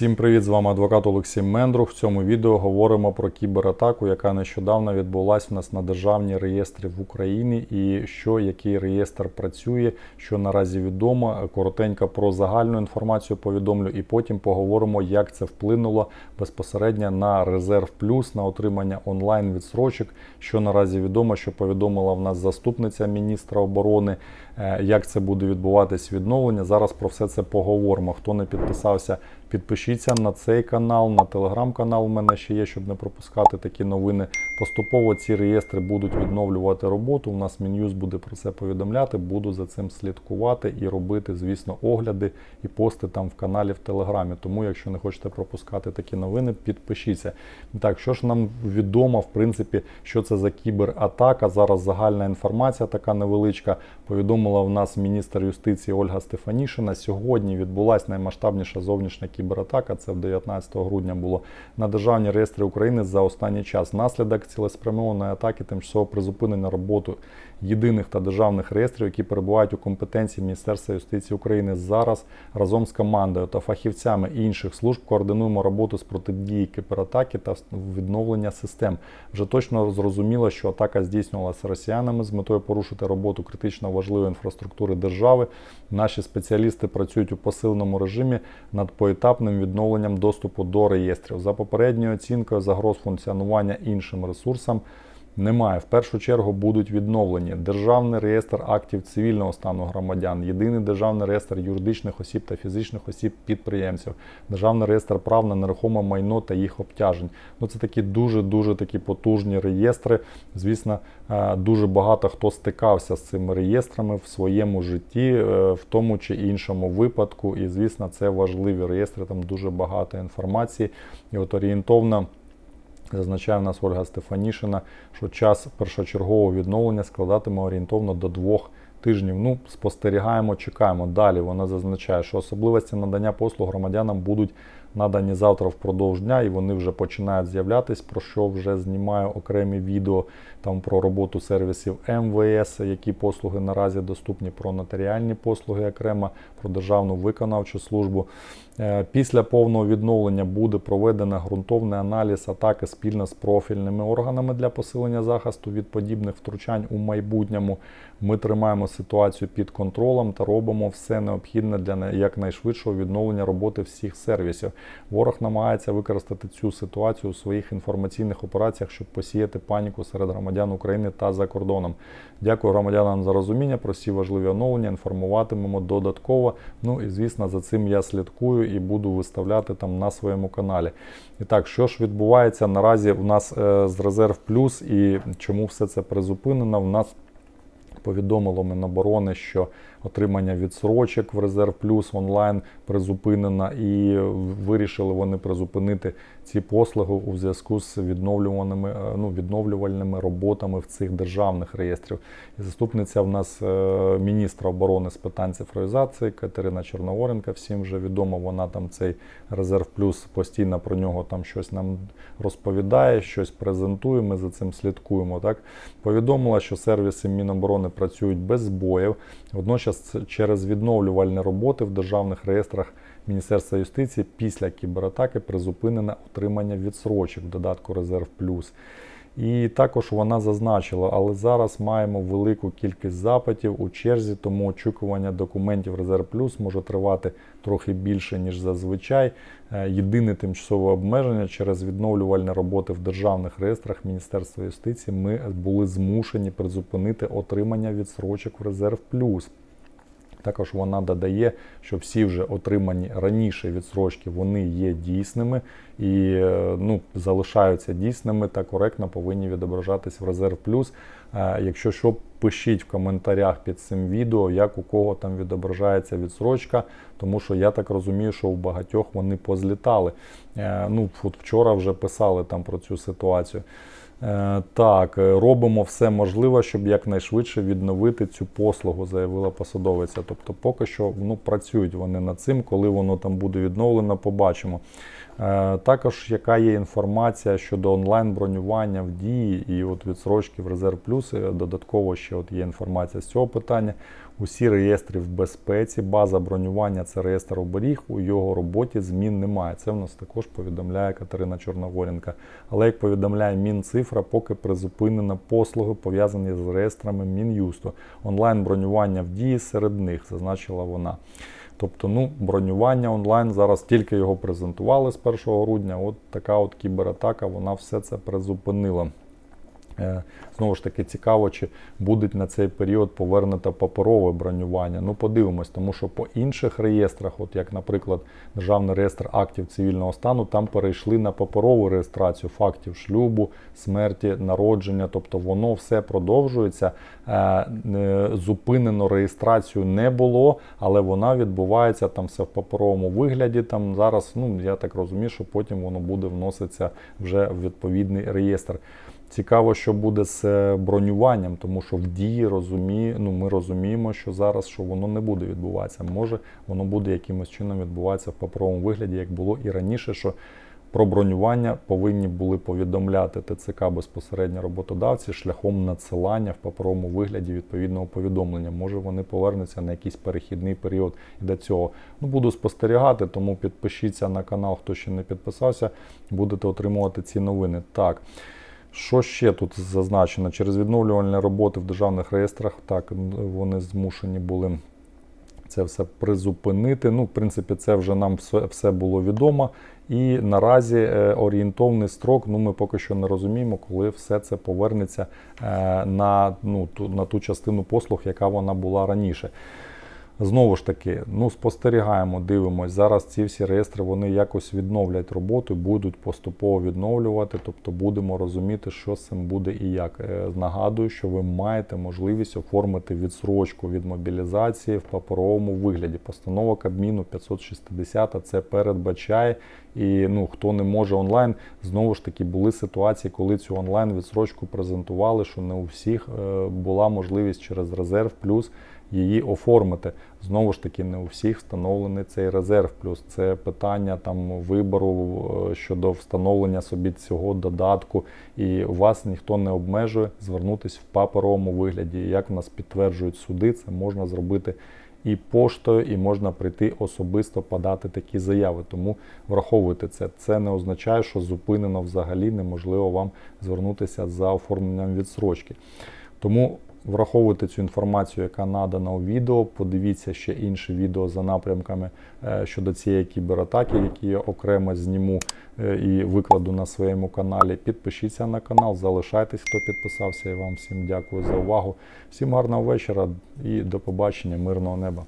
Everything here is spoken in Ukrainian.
Всім привіт! З вами адвокат Олексій Мендрух. В цьому відео говоримо про кібератаку, яка нещодавно відбулася у нас на державній реєстрі в Україні, і що який реєстр працює, що наразі відомо. Коротенько про загальну інформацію повідомлю, і потім поговоримо, як це вплинуло безпосередньо на резерв плюс на отримання онлайн відсрочок. Що наразі відомо, що повідомила в нас заступниця міністра оборони. Е, Як це буде відбуватись відновлення? Зараз про все це поговоримо. Хто не підписався, підпишіться на цей канал, на телеграм-канал. У мене ще є, щоб не пропускати такі новини. Поступово ці реєстри будуть відновлювати роботу. У нас Мін'юз буде про це повідомляти. Буду за цим слідкувати і робити, звісно, огляди і пости там в каналі в Телеграмі. Тому, якщо не хочете пропускати такі новини, підпишіться. Так, що ж нам відомо, в принципі, що це за кібератака? Зараз загальна інформація, така невеличка. Повідомила в нас міністр юстиції Ольга Стефанішина. Сьогодні відбулася наймасштабніша зовнішня кібератака. Це 19 грудня було на державні реєстри України за останній час. Наслідок цілеспрямованої атаки, тимчасово призупинення роботи єдиних та державних реєстрів, які перебувають у компетенції Міністерства юстиції України зараз разом з командою та фахівцями інших служб координуємо роботу з протидії кібератаки та відновлення систем. Вже точно зрозуміло, що атака здійснювалася росіянами з метою порушити роботу критично важливої інфраструктури держави. Наші спеціалісти працюють у посиленому режимі над поетапним відновленням доступу до реєстрів. За попередньою оцінкою загроз функціонування іншим ресурсам. Немає. В першу чергу будуть відновлені Державний реєстр актів цивільного стану громадян, єдиний державний реєстр юридичних осіб та фізичних осіб підприємців, Державний реєстр прав на нерухоме майно та їх обтяжень. Ну це такі дуже дуже такі потужні реєстри. Звісно, е, дуже багато хто стикався з цими реєстрами в своєму житті, е, в тому чи іншому випадку. І звісно, це важливі реєстри. Там дуже багато інформації. І от орієнтовно. Зазначає в нас Ольга Стефанішина, що час першочергового відновлення складатиме орієнтовно до двох тижнів. Ну, спостерігаємо, чекаємо. Далі вона зазначає, що особливості надання послуг громадянам будуть надані завтра впродовж дня, і вони вже починають з'являтись, про що вже знімаю окремі відео там про роботу сервісів МВС, які послуги наразі доступні, про нотаріальні послуги окремо, про державну виконавчу службу. Е, Після повного відновлення буде проведено ґрунтовний аналіз атаки спільно з профільними органами для посилення захисту від подібних втручань у майбутньому. Ми тримаємо ситуацію під контролем та робимо все необхідне для якнайшвидшого відновлення роботи всіх сервісів. Ворог намагається використати цю ситуацію у своїх інформаційних операціях, щоб посіяти паніку серед громадян України та за кордоном. Дякую громадянам за розуміння. Про всі важливі оновлення інформуватимемо додатково. Ну і звісно, за цим я слідкую і буду виставляти там на своєму каналі. І так, що ж відбувається наразі у нас е, з резерв плюс і чому все це призупинено? У нас повідомило Міноборони, що отримання відсрочок в резерв плюс онлайн призупинено, і вирішили вони призупинити ці послуги у зв'язку з відновлюваними ну, відновлювальними роботами в цих державних реєстрів. І заступниця в нас е, міністра оборони з питань цифровізації Катерина Чорноворенка. Всім вже відомо, вона там цей резерв плюс постійно про нього там щось нам розповідає, щось презентує. Ми за цим слідкуємо. Так повідомила, що сервіси Міноборони працюють без збоїв. Водночас, через відновлювальні роботи в державних реєстрах Міністерства юстиції після кібератаки призупинене отримання відсрочок додатку Резерв Плюс. І також вона зазначила, але зараз маємо велику кількість запитів у черзі, тому очікування документів Резерв Плюс може тривати трохи більше, ніж зазвичай. Єдине тимчасове обмеження через відновлювальні роботи в державних реєстрах Міністерства юстиції ми були змушені призупинити отримання відсрочок в Резерв Плюс. Також вона додає, що всі вже отримані раніше відсрочки вони є дійсними і ну, залишаються дійсними та коректно повинні відображатись в резерв плюс. Якщо що, пишіть в коментарях під цим відео, як у кого там відображається відсрочка, тому що я так розумію, що у багатьох вони позлітали. Ну, от Вчора вже писали там про цю ситуацію. Так, робимо все можливе, щоб якнайшвидше відновити цю послугу, заявила посадовиця. Тобто, поки що ну, працюють вони над цим, коли воно там буде відновлено, побачимо. Е, Також яка є інформація щодо онлайн-бронювання в дії і от відсрочки в резерв плюс. Е, Додатково ще от є інформація з цього питання. Усі реєстри в безпеці, база бронювання це реєстр оберіг. У його роботі змін немає. Це в нас також повідомляє Катерина Чорногоренка. Але як повідомляє Мінцифра, поки призупинено послуги пов'язані з реєстрами Мін'юсту. Онлайн бронювання в дії серед них, зазначила вона. Тобто, ну, бронювання онлайн зараз тільки його презентували з 1 грудня. От така от кібератака, вона все це призупинила. Е, Знову ж таки, цікаво, чи буде на цей період повернуто паперове бронювання. Ну, подивимось, тому що по інших реєстрах, от як, наприклад, Державний реєстр актів цивільного стану, там перейшли на паперову реєстрацію фактів шлюбу, смерті, народження. Тобто воно все продовжується. Е, е, Зупинено реєстрацію не було, але вона відбувається там все в паперовому вигляді. Там зараз, ну я так розумію, що потім воно буде вноситися вже в відповідний реєстр. Цікаво, що буде з е, бронюванням, тому що в дії розуміє, ну, ми розуміємо, що зараз що воно не буде відбуватися. Може, воно буде якимось чином відбуватися в паперовому вигляді, як було і раніше, що про бронювання повинні були повідомляти ТЦК безпосередньо роботодавці шляхом надсилання в паперовому вигляді відповідного повідомлення. Може вони повернуться на якийсь перехідний період і до цього. Ну буду спостерігати, тому підпишіться на канал, хто ще не підписався, будете отримувати ці новини. Так. Що ще тут зазначено? Через відновлювальні роботи в державних реєстрах, так вони змушені були це все призупинити. Ну, в принципі, це вже нам все, було відомо. І наразі е, орієнтовний строк, ну ми поки що не розуміємо, коли все це повернеться е, на, ну, на ту частину послуг, яка вона була раніше. Знову ж таки, ну спостерігаємо, дивимось. Зараз ці всі реєстри вони якось відновлять роботу, будуть поступово відновлювати. Тобто будемо розуміти, що з цим буде і як. Е, Нагадую, що ви маєте можливість оформити відсрочку від мобілізації в паперовому вигляді. Постанова Кабміну 560 це передбачає. І ну хто не може онлайн, знову ж таки були ситуації, коли цю онлайн відсрочку презентували, що не у всіх е, була можливість через резерв плюс її оформити. Знову ж таки, не у всіх встановлений цей резерв. Плюс це питання там вибору е, щодо встановлення собі цього додатку, і вас ніхто не обмежує звернутися в паперовому вигляді. Як в нас підтверджують суди, це можна зробити. І поштою, і можна прийти особисто подати такі заяви. Тому враховуйте це. Це не означає, що зупинено взагалі неможливо вам звернутися за оформленням відсрочки. Тому Враховуйте цю інформацію, яка надана у відео. Подивіться ще інші відео за напрямками е, щодо цієї кібератаки, які я окремо зніму е, і викладу на своєму каналі. Підпишіться на канал, залишайтесь, хто підписався. Я вам всім дякую за увагу. Всім гарного вечора і до побачення, мирного неба.